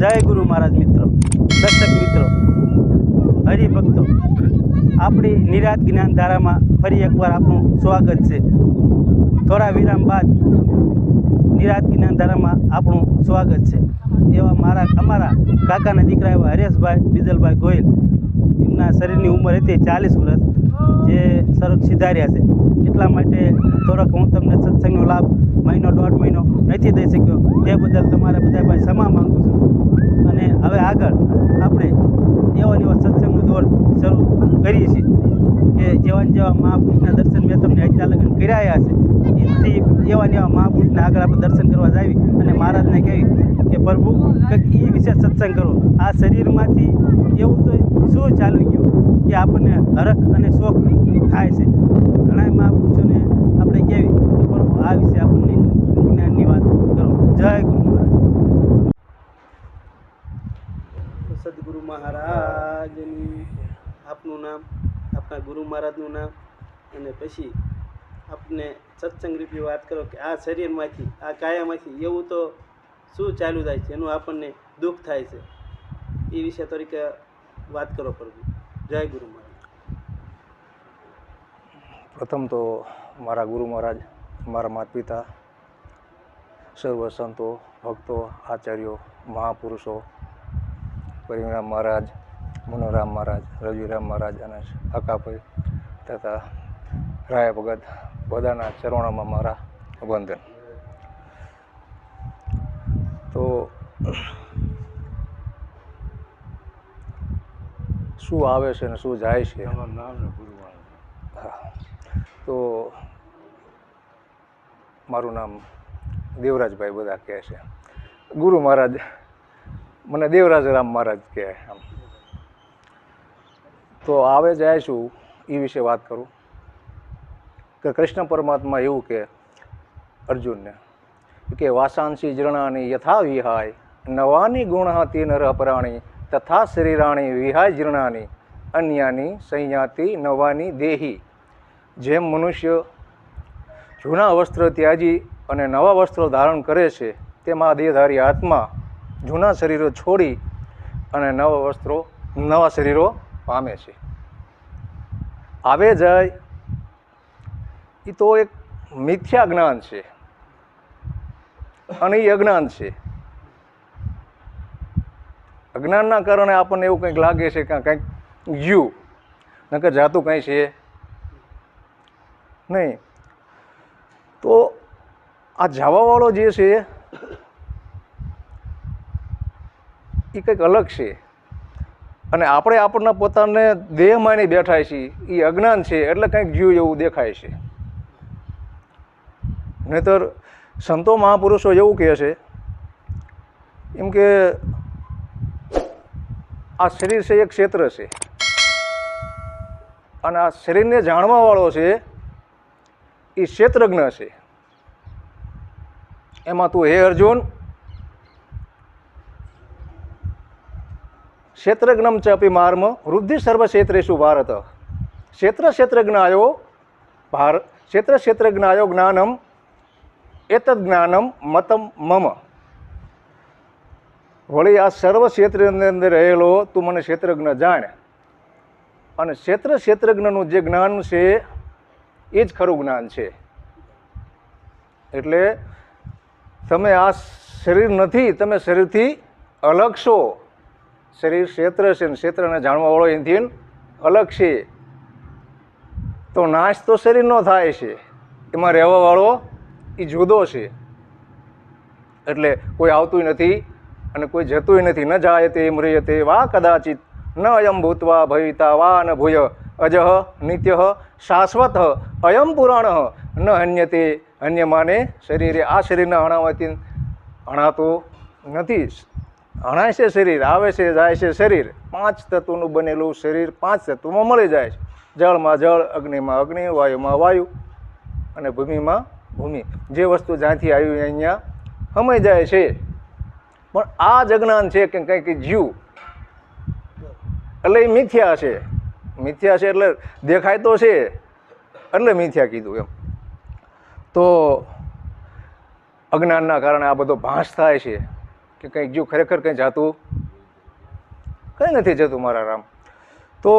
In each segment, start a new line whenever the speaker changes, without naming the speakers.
જય ગુરુ મહારાજ મિત્રો, દર્શક મિત્રો, હરિભક્તો, આપણી નિરાત જ્ઞાન ધારામાં ફરી એકવાર આપનું સ્વાગત છે. થોડા વિરામ બાદ નિરાત જ્ઞાન ધારામાં આપણું સ્વાગત છે. એવા મારા, અમારા કાકાના દીકરા એવા હરેશભાઈ, બીજલભાઈ ગોયલ એમના શરીરની ઉંમર હતી ચાલીસ વર્ષ, જે સરસ સિધાર્યા છે. એટલા માટે થોડોક હું તમને સત્સંગનો લાભ મહિનો દોઢ મહિનો નથી દઈ શક્યો તે બદલ તમારા બધા ભાઈ ક્ષમા માંગુ છું અને હવે આગળ આપણે એવા ને એવા સત્સંગનો દોર શરૂ કરીએ છીએ કે જેવા જેવા મહાપુરુષના દર્શન મેં તમને અત્યાર લગ્ન કર્યા છે. એથી એવા એવા મહાપુરુષના આગળ આપણે દર્શન કરવા જાવી અને મહારાજને કહેવી કે પ્રભુ, કંઈક એ વિશે સત્સંગ કરો. આ શરીરમાંથી એવું તો શું ચાલુ ગયું કે આપણને હરખ અને શોખ થાય છે. ઘણા મહાપુરુષોને આપણે કહેવી કે પ્રભુ, આ વિશે આપણને જ્ઞાનની વાત કરો. જય ગુરુ મહારાજ. સદગુરુ મહારાજની આપનું નામ આપણા ગુરુ મહારાજનું નામ, અને પછી આપને સત્સંગ રૂપી વાત કરો કે આ શરીરમાંથી, આ કાયામાંથી એવું તો શું ચાલુ થાય છે? એનું આપણને દુઃખ થાય છે. એ વિશે તરીકે વાત કરો પ્રભુ. જય ગુરુ મહારાજ.
પ્રથમ તો મારા ગુરુ મહારાજ, મારા માતા પિતા સર્વ સંતો, ભક્તો, આચાર્યો, મહાપુરુષો, પરિણામ મહારાજ મનોરામ મહારાજ રવિરામ મહારાજ અને અકાભાઈ તથા રાય ભગત બધાના ચરણોમાં મારા વંદન તો શું આવે છે ને શું જાય છે? તો મારું નામ દેવરાજભાઈ બધા કહે છે. ગુરુ મહારાજ મને દેવરાજ રામ મહારાજ કહે આમ તો આવે જાય છું એ વિશે વાત કરું. કે કૃષ્ણ પરમાત્મા એવું કે, અર્જુનને, કે વાસાંસી જીર્ણાની યથા વિહાય, નવાની ગુણ તે નર પરાણી તથા શરીરાણી વિહાય જીર્ણાની અન્યાની સંયાતિ નવાની દેહી. જેમ મનુષ્ય જૂના વસ્ત્ર ત્યાજી અને નવા વસ્ત્રો ધારણ કરે છે તેમાં દેહધારી આત્મા જૂના શરીરો છોડી અને નવા વસ્ત્રો, નવા શરીરો પામે છે. આવે જાય એ તો એક મિથ્યા જ્ઞાન છે. અને એ અજ્ઞાન છે. અજ્ઞાનના કારણે આપણને એવું કંઈક લાગે છે કે કંઈક ગયું નકર જાતું કંઈ છે. નહીં. તો આ જવાવાળો જે છે એ કંઈક અલગ છે. અને આપણે આપણના પોતાને દેહ માની બેઠા છીએ. એ અજ્ઞાન છે એટલે કંઈક જીવ એવું દેખાય છે. નહીતર સંતો મહાપુરુષો એવું કહે છે, એમ કે આ શરીર છે એક ક્ષેત્ર છે. અને આ શરીરને જાણવાવાળો છે એ ક્ષેત્રજ્ઞ છે. એમાં તું હે અર્જુન ક્ષેત્રજ્ઞમ ચ માર્મ, વૃદ્ધિ સર્વ ક્ષેત્રેશુ ભારત. ક્ષેત્ર ક્ષેત્રજ્ઞાયો, ભાર, ક્ષેત્ર ક્ષેત્રજ્ઞાયો જ્ઞાનમ, એતદ જ્ઞાનમ મતમ મમ. વળી આ સર્વ ક્ષેત્રની અંદર રહેલો તું મને ક્ષેત્રજ્ઞ જાણ. અને ક્ષેત્ર ક્ષેત્રજ્ઞનું જે જ્ઞાન છે, એ જ ખરું જ્ઞાન છે. એટલે તમે આ શરીર નથી, તમે શરીરથી અલગ છો. શરીર ક્ષેત્ર છે ને ક્ષેત્રને જાણવાવાળો એનાથી અલગ છે. તો નાશ તો શરીરનો થાય છે. એમાં રહેવાવાળો એ જુદો છે. એટલે કોઈ આવતું નથી અને કોઈ જતું નથી. ન જાય તે મ્રિયતે વા કદાચિત ન અયમ ભૂતવા ભવિતા વા ન ભૂય અજહ નિત્ય શાશ્વત અયમ પુરાણ. ન હન્યતે અન્ય માને શરીરે આ શરીરના હણાવાથી હણાતું નથી. હણાય છે શરીર, આવે છે, જાય છે શરીર. પાંચ તત્વોનું બનેલું શરીર પાંચ તત્વોમાં મળી જાય છે. જળમાં જળ, અગ્નિમાં અગ્નિ, વાયુમાં વાયુ અને ભૂમિમાં ભૂમિ. જે વસ્તુ જ્યાંથી આવી અહીંયા સમય જાય છે. પણ આ જ અજ્ઞાન છે કે કંઈક જીવ. એટલે એ મિથ્યા છે. મિથ્યા છે એટલે દેખાય તો છે. એટલે મિથ્યા કીધું એમ. તો અજ્ઞાનના કારણે આ બધો ભાસ થાય છે. કે કંઈક જો ખરેખર કંઈ જાતું કંઈ નથી જતું મારા રામ. તો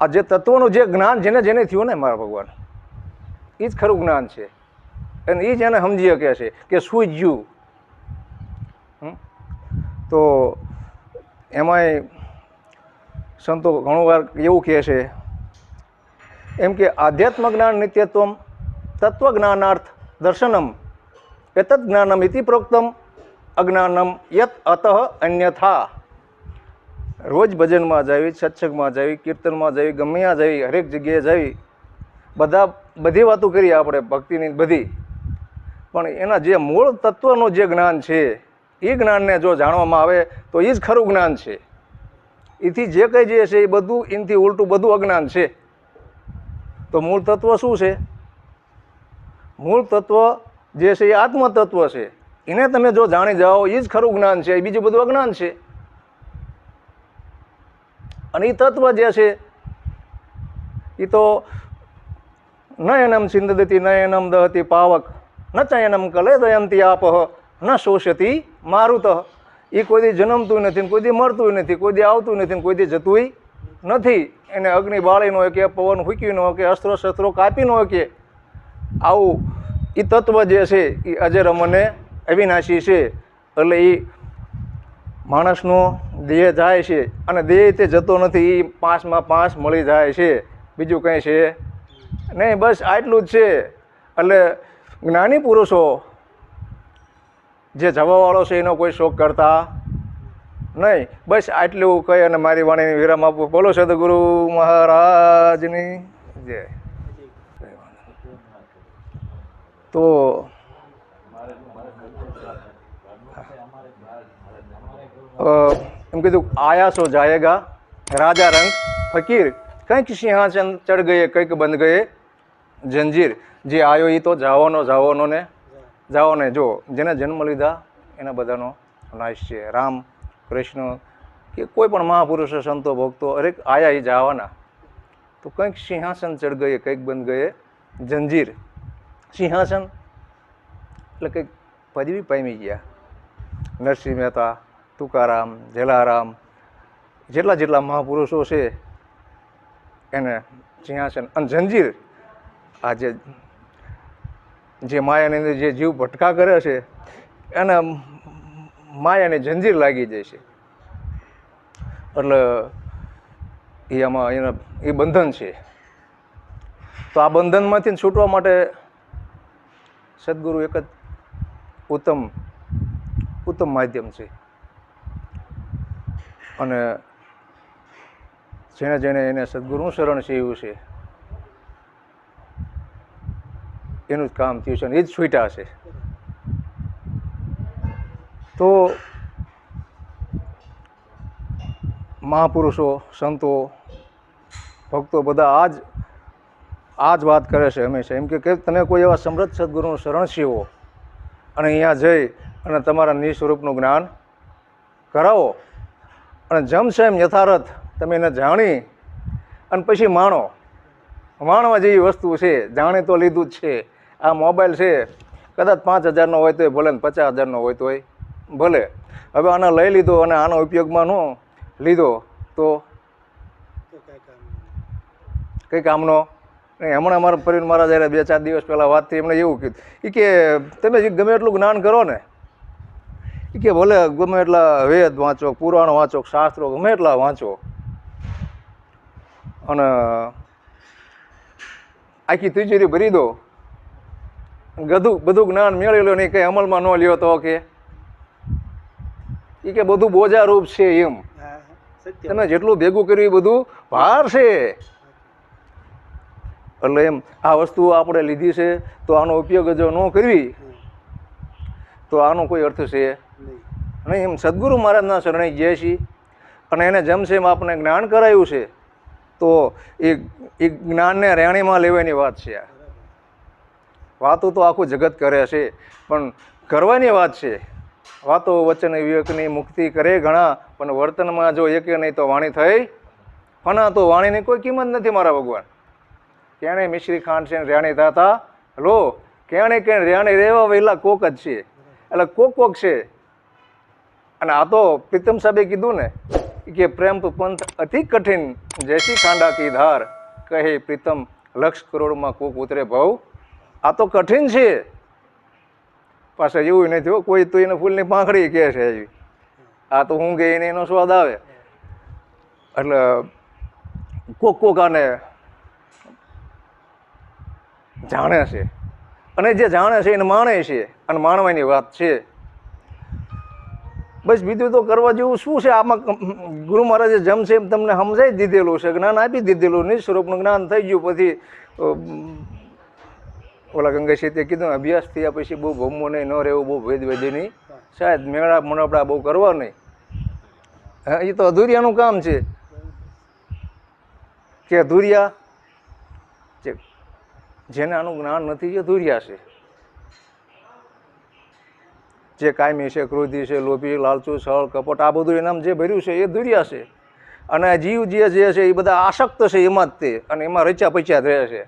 આ જે તત્વનું જે જ્ઞાન જેને જેને થયું ને મારા ભગવાન એ જ ખરું જ્ઞાન છે. અને એ જ એને સમજી શકે છે કે શું જ્યું હમ? તો એમાંય સંતો ઘણું એવું કહે છે, એમ કે આધ્યાત્મ જ્ઞાન નિત્યત્વમ તત્વજ્ઞાનાર્થ દર્શનમ એતદ જ્ઞાનમ ઇતિ પ્રોક્તમ અજ્ઞાનમ યત અતઃ અન્યથા રોજ ભજનમાં જાવી સત્સંગમાં જાવી કીર્તનમાં જાવી ગમે ત્યાં જાવી હરેક જગ્યાએ જાવી બધા બધી વાતો કરીએ આપણે ભક્તિની બધી પણ એના જે મૂળ તત્વનું જે જ્ઞાન છે એ જ્ઞાનને જો જાણવામાં આવે, તો એ જ ખરું જ્ઞાન છે। એથી જે કંઈ જે છે એ બધું એનાથી ઉલટું બધું અજ્ઞાન છે। તો મૂળ તત્વ શું છે? મૂળ તત્વ જે છે એ આત્મતત્વ છે. એને તમે જો જાણી જાઓ એ જ ખરું જ્ઞાન છે એ બીજું બધું અજ્ઞાન છે. અને એ તત્વ જે છે એ તો નયનમ સિંદતી નયનમ દહતી પાવક, ન ચયનમ કલે દયંતી આપહ, ન શોષતી મારુત. એ કોઈ દી જન્મતું નથી કોઈથી મરતું નથી, કોઈ દી આવતું નથી કોઈથી જતું નથી. એને અગ્નિ બાળી ન કે પવન ફૂંકી ન કે અસ્ત્રો શસ્ત્રો ન કે આવું એ તત્વ જે છે એ અજર અમને અવિનાશી છે. એટલે એ માણસનો દેહ જાય છે અને દેહ તે જતો નથી એ પાંચમાં પાંચ મળી જાય છે. બીજું કંઈ છે નહીં, બસ આટલું જ છે. એટલે જ્ઞાની પુરુષો જે જવાવાળો છે એનો કોઈ શોખ કરતા નહીં. બસ આટલું કહી અને મારી વાણીની વિરામ આપવું બોલો સદગુરુ મહારાજની જય. તો એમ કીધું, આયાસો જાયેગા, રાજા રંગ, ફકીર, કંઈક સિંહાસન ચડ ગયે, કંઈક બંધ ગયે, જંજીર. જે આવ્યો એ તો જાવાનો જાવાનો ને જાઓ ને જો, જેને જન્મ લીધા, એના બધાનો નાશ છે. રામ, કૃષ્ણ કે કોઈ પણ મહાપુરુષો, સંતો, ભક્તો અરેક આયા એ જાવાના. તો કંઈક સિંહાસન ચડ ગયે, કંઈક બંધ ગયે, જંજીર. સિંહાસન. એટલે કંઈક પદવી પામી ગયા. નરસિંહ મહેતા, તુકારામ, જલારામ, જેટલા જેટલા મહાપુરુષો છે, એને સિંહાસન અને જંજીર આ જે જે માયાની અંદર જે જીવ ભટકા કરે છે, એને માયાને જંજીર લાગી જાય છે. એટલે એ આમાં એના એ બંધન છે. તો આ બંધનમાંથી છૂટવા માટે સદગુરુ એક જ ઉત્તમ ઉત્તમ માધ્યમ છે. અને જેણે જેણે એને સદગુરુનું શરણ સેવ્યું છે, એનું જ કામ થયું છે અને એ જ છૂટા છે. તો મહાપુરુષો, સંતો, ભક્તો બધા આ જ આ જ વાત કરે છે હંમેશા. એમ કે તમે કોઈ એવા સમૃદ્ધ સદગુરુનું શરણ શીવો અને અહીંયા જઈ અને તમારા નિસ્વરૂપનું જ્ઞાન કરાવો. અને જમશે એમ યથારથ. તમે એને જાણી અને પછી માણો. માણવા જેવી વસ્તુ છે જાણી તો લીધું જ છે. આ મોબાઈલ છે કદાચ પાંચ હજારનો હોય તોય ભલે ને પચાસ હજારનો હોય તોય ભલે. હવે આને લઈ લીધો અને આનો ઉપયોગમાં ન લીધો તો? કંઈ કામનો હમણાં અમારા પ્રવીણ મહારાજ જ્યારે બે ચાર દિવસ પહેલાં વાત થઈ એમણે એવું કીધું. એ કે તમે જે ગમે એટલું જ્ઞાન કરો ને એ કે ભલે ગમે એટલા વેદ વાંચો પુરાણ વાંચો શાસ્ત્રો ગમે એટલા વાંચો અને આખી તિજોરી ભરી દો બધું બધું જ્ઞાન મેળવી લો નહીં કંઈ અમલમાં ન લ્યો તો કે. એ કે બધું બોજા રૂપ છે એમ. તમે જેટલું ભેગું કર્યું એ બધું ભાર છે. એટલે એમ આ વસ્તુ આપણે લીધી છે તો આનો ઉપયોગ જો ન કરવી તો આનો કોઈ અર્થ છે? નહીં. એમ સદગુરુ મહારાજના શરણે જઈએ છીએ અને એને જમશે એમ આપણે જ્ઞાન કરાયું છે તો એ એ જ્ઞાનને રહેણીમાં લેવાની વાત છે આ. વાતો તો આખું જગત કરે છે પણ કરવાની વાત છે. વાતો વચન વિવેકની મુક્તિ કરે ઘણા પણ વર્તનમાં જો એકે નહીં તો વાણી થઈ. ફના તો વાણીની કોઈ કિંમત નથી મારા ભગવાન. કેણે મિશ્રી ખાંડ છે રેણી થાતા લો કેણે કે રેણી રેવા વહેલા કોક જ છે. એટલે કોક કોક છે. અને આ તો પ્રીતમ સાહેબે કીધું ને કે પ્રેમ પંથ અતિ કઠિન જયસી ખાંડા કી ધાર, કહે પ્રીતમ, લક્ષ કરોડમાં કોક ઉતરે ભાવ. આ તો કઠિન છે. પાસે એવું નથી હો, કોઈ તો એને ફૂલની પાંખડી કહે છે એવી આ તો હું ગઈ ને એનો સ્વાદ આવે. એટલે કોક કોક આને જાણે છે. અને જે જાણે છે એને માણે છે અને માણવાની વાત છે. બસ બીજું તો કરવા જેવું શું છે? આમાં ગુરુ મહારાજે જેમ છે એમ તમને સમજાઈ દીધેલું છે, જ્ઞાન આપી દીધેલું, નિસ્વરૂપનું જ્ઞાન થઈ ગયું. પછી ઓલા ગંગા તે કીધું, અભ્યાસ થયા પછી બહુ ભમવું નહીં, ન રહેવું, બહુ ભેદ ભેદી નહીં શાયદ મેળા મનોપડા બહુ કરવા નહીં. હા એ તો અધૂરિયાનું કામ છે. કે અધૂરિયા? જેને આનું જ્ઞાન નથી, એ દુર્યા છે. જે કાયમી છે, ક્રોધી છે, લોભી, લાલચુ છળ કપટ, આ બધું એનામ જે ભર્યું છે, એ દુર્યા છે. અને જીવ જે જે છે, એ બધા આસક્ત છે, એમાં જ તે. અને એમાં રચ્યા પચ્યા જ રહે છે.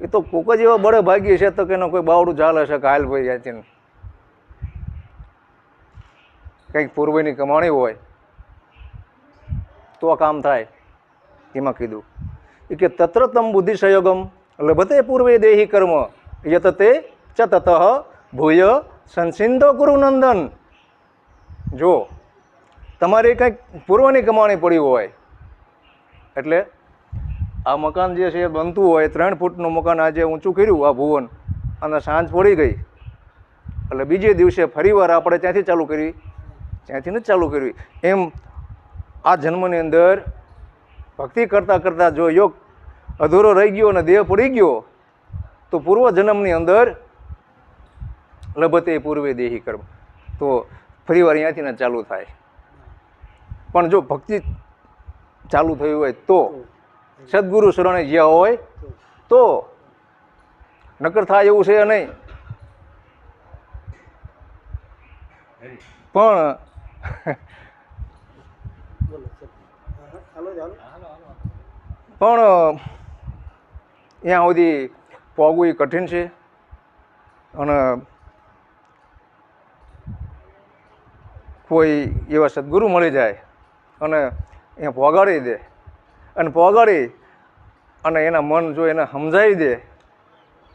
એ તો કોક જ એવા બળે ભાગી છે, તો કે એનો કોઈ બાવડું ચાલે છે કાયલ ભાઈ ત્યાંથી કંઈક પૂર્વની કમાણી હોય, તો કામ થાય, એમાં કીધું. કે તત્ર તમ બુદ્ધિ સંયોગમ. લભતે પૂર્વે દેહી કર્મ. યતતે ચ તત ભૂય સંસિંદો ગુરુનંદન. જો તમારે કંઈક પૂર્વની કમાણી પડી હોય. એટલે આ મકાન જે છે એ બનતું હોય, ત્રણ ફૂટનું મકાન આજે ઊંચું કર્યું આ ભુવન, અને સાંજ પડી ગઈ. એટલે બીજે દિવસે ફરીવાર આપણે ત્યાંથી ચાલુ કરી. ત્યાંથી નથી ચાલુ કરવી એમ આ જન્મની અંદર ભક્તિ કરતાં કરતાં જો યોગ અધૂરો રહી ગયો અને દેહ પડી ગયો, તો પૂર્વ જન્મની અંદર લભતે પૂર્વે દેહી કર્મ. તો ફરીવાર અહીંયાથી ને ચાલુ થાય. પણ જો ભક્તિ ચાલુ થયું હોય તો, સદગુરુ શરણે જ્યાં હોય તો, નકર થાય એવું છે નહીં. પણ પણ ત્યાં સુધી પહોંચવું એ કઠિન છે અને કોઈ એવા સદગુરુ મળી જાય અને એ પોગાડી દે અને પોગાડી અને એના મન જો એને સમજાવી દે,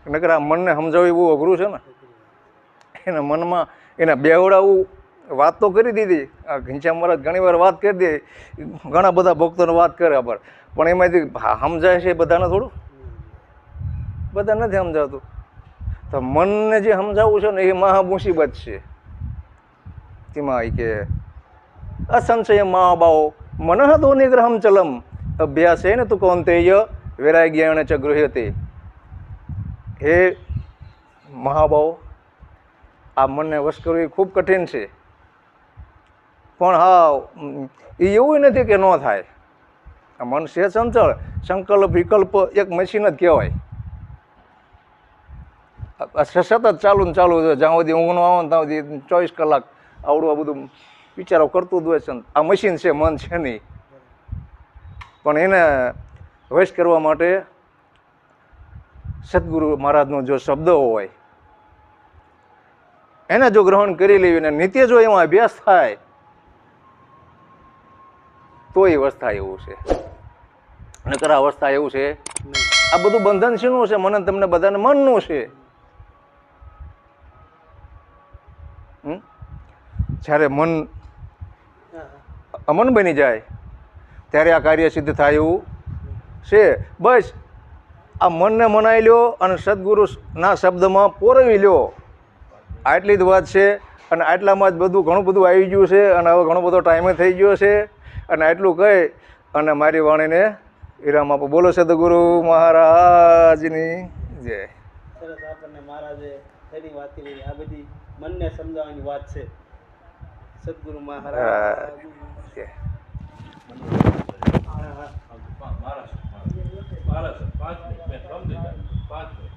નકર આ મનને સમજાવવું બહુ અઘરું છે ને. એના મનમાં એને બેવડાવું વાત તો કરી દીધી. ઘનશ્યામ મહારાજ ઘણી વાર વાત કરી દે, ઘણા બધા ભક્તોને વાત કરે પર. પણ એમાંથી સમજાય છે બધાને થોડું? બધા નથી સમજાતું. તો મનને જે સમજાવવું છે ને એ મહા મુસીબત છે. તેમાં કે, અસંશય મહાભાવો મનઃ તો નિગ્રહમ ચલમ, અભ્યાસે ને તું કૌંતેય વૈરાગ્યાણ ચ ગૃહ્યતે. હે મહાભાવ આ મનને વશ કરવું એ ખૂબ કઠિન છે. પણ હા એ એવું નથી કે ન થાય. મન છે ચંચળ સંકલ્પ, વિકલ્પ એક મશીન જ કહેવાય. સતત ચાલુ ને ચાલુ જ્યાં સુધી ઊંઘ ન આવે ને ત્યાં સુધી ચોવીસ કલાક આવડું આ બધું વિચારો કરતું જ હોય છે આ મશીન છે, મન છે નહીં. પણ એને વશ કરવા માટે સદગુરુ મહારાજનો જો શબ્દ હોય, એને જો ગ્રહણ કરી લેવી ને નિત્ય જો એમાં અભ્યાસ થાય, તો એ અવસ્થા એવું છે. નકર અવસ્થા એવું છે? આ બધું બંધન શેનું છે, મને તમને બધાને મનનું છે? જ્યારે મન અમન બની જાય, ત્યારે આ કાર્ય સિદ્ધ થાય એવું છે. બસ, આ મનને મનાઈ લ્યો અને સદગુરુના શબ્દમાં પોરવી લ્યો. આટલી જ વાત છે અને આટલામાં જ બધું ઘણું બધું આવી ગયું છે અને હવે ઘણો બધો ટાઈમે થઈ ગયો છે. અને આટલું કહી અને મારી વાણીને વિરામ આપો બોલો સદગુરુ મહારાજની જય
સરસ આપણને મહારાજે તેની વાત કરી આ બધી મનને સમજાવવાની વાત છે સદગુરુ મહારાજ
જય
મહારાજ મહારાજ પાંચ મિનિટ મેં સમજી પાંચ મિનિટ